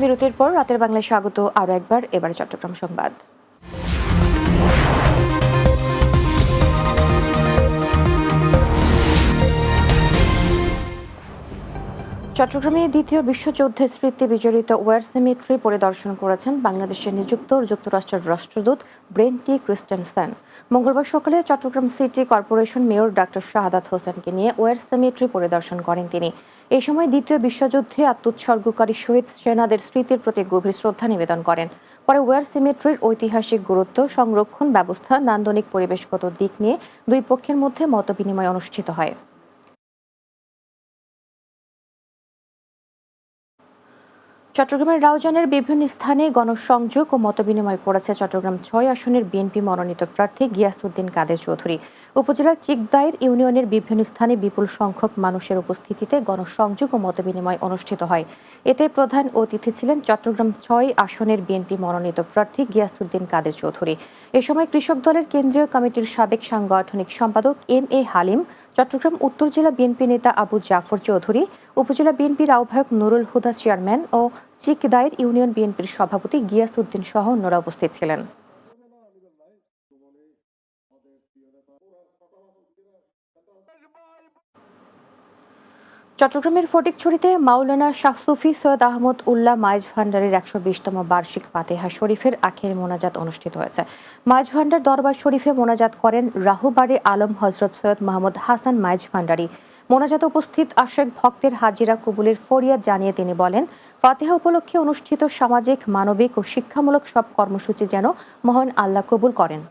বিরতির পর রাতের বাংলায় স্বাগত আরও একবার এবার চট্টগ্রাম সংবাদ। চট্টগ্রামে দ্বিতীয় বিশ্বযুদ্ধের স্মৃতি বিজড়িত ওয়ার সিমিট্রি পরিদর্শন করেছেন বাংলাদেশে নিযুক্ত যুক্তরাষ্ট্রের রাষ্ট্রদূত ব্রেন্টি ক্রিস্টেনসেন। মঙ্গলবার সকালে Chattogram city corporation mayor doctor Shahadat হোসেনকে নিয়ে ওয়ার সিমিট্রি পরিদর্শন করেন তিনি। এই সময় দ্বিতীয় বিশ্বযুদ্ধে আত্মোৎসর্গকারী শহীদ সেনাদের স্মৃতির প্রতি গভীর শ্রদ্ধা নিবেদন করেন। পরে ওয়ার সিমেট্রির ঐতিহাসিক গুরুত্ব, সংরক্ষণ ব্যবস্থা, নান্দনিক পরিবেশগত দিক নিয়ে দুই পক্ষের মধ্যে মতবিনিময় অনুষ্ঠিত হয়। চট্টগ্রামের রাউজানের বিভিন্ন স্থানে গণসংযোগ ও মতবিনিময় করেছে চট্টগ্রাম ছয় আসনের বিএনপি মনোনীত প্রার্থী গিয়াসউদ্দিন কাদের চৌধুরী। উপজেলার চিকদায়ের ইউনিয়নের বিভিন্ন স্থানে বিপুল সংখ্যক মানুষের উপস্থিতিতে গণসংযোগ ও মতবিনিময় অনুষ্ঠিত হয়। এতে প্রধান অতিথি ছিলেন চট্টগ্রাম ছয় আসনের বিএনপি মনোনীত প্রার্থী গিয়াসউদ্দিন কাদের চৌধুরী। এ সময় কৃষক দলের কেন্দ্রীয় কমিটির সাবেক সাংগঠনিক সম্পাদক এম এ হালিম চট্টগ্রাম উত্তর জেলা বিএনপি নেতা আবু জাফর চৌধুরী, উপজেলা বিএনপির আহ্বায়ক নুরুল হুদা চেয়ারম্যান ও চিকদায়ের ইউনিয়ন বিএনপির সভাপতি গিয়াস উদ্দিন সহ অন্যরা উপস্থিত ছিলেন। চট্টগ্রামের ফটিকছড়িতে মাওলানা শাহ সুফি সৈয়দ আহমদ উল্লাহ মাইজ ভান্ডারের একশো বিশতম বার্ষিক ফাতেহা শরীফের আখের মোনাজাত অনুষ্ঠিত হয়েছে। মাইজ ভান্ডার দরবার শরীফে মোনাজাত করেন রাহুবাড়ি আলম হজরত সৈয়দ মাহমুদ হাসান মাইজ ভান্ডারি। মোনাজাত উপস্থিত আশেক ভক্তের হাজিরা কবুলের ফরিয়াদ জানিয়ে তিনি বলেন, ফাতেহা উপলক্ষে অনুষ্ঠিত সামাজিক, মানবিক ও শিক্ষামূলক সব কর্মসূচি যেন মহান আল্লাহ কবুল করেন।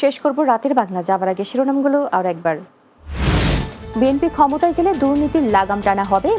শেষ করব রাতের বাংলা। যাবার আগে শিরোনামগুলো আর একবার। বিএনপি ক্ষমতায় গেলে দুর্নীতির লাগাম টানা হবে।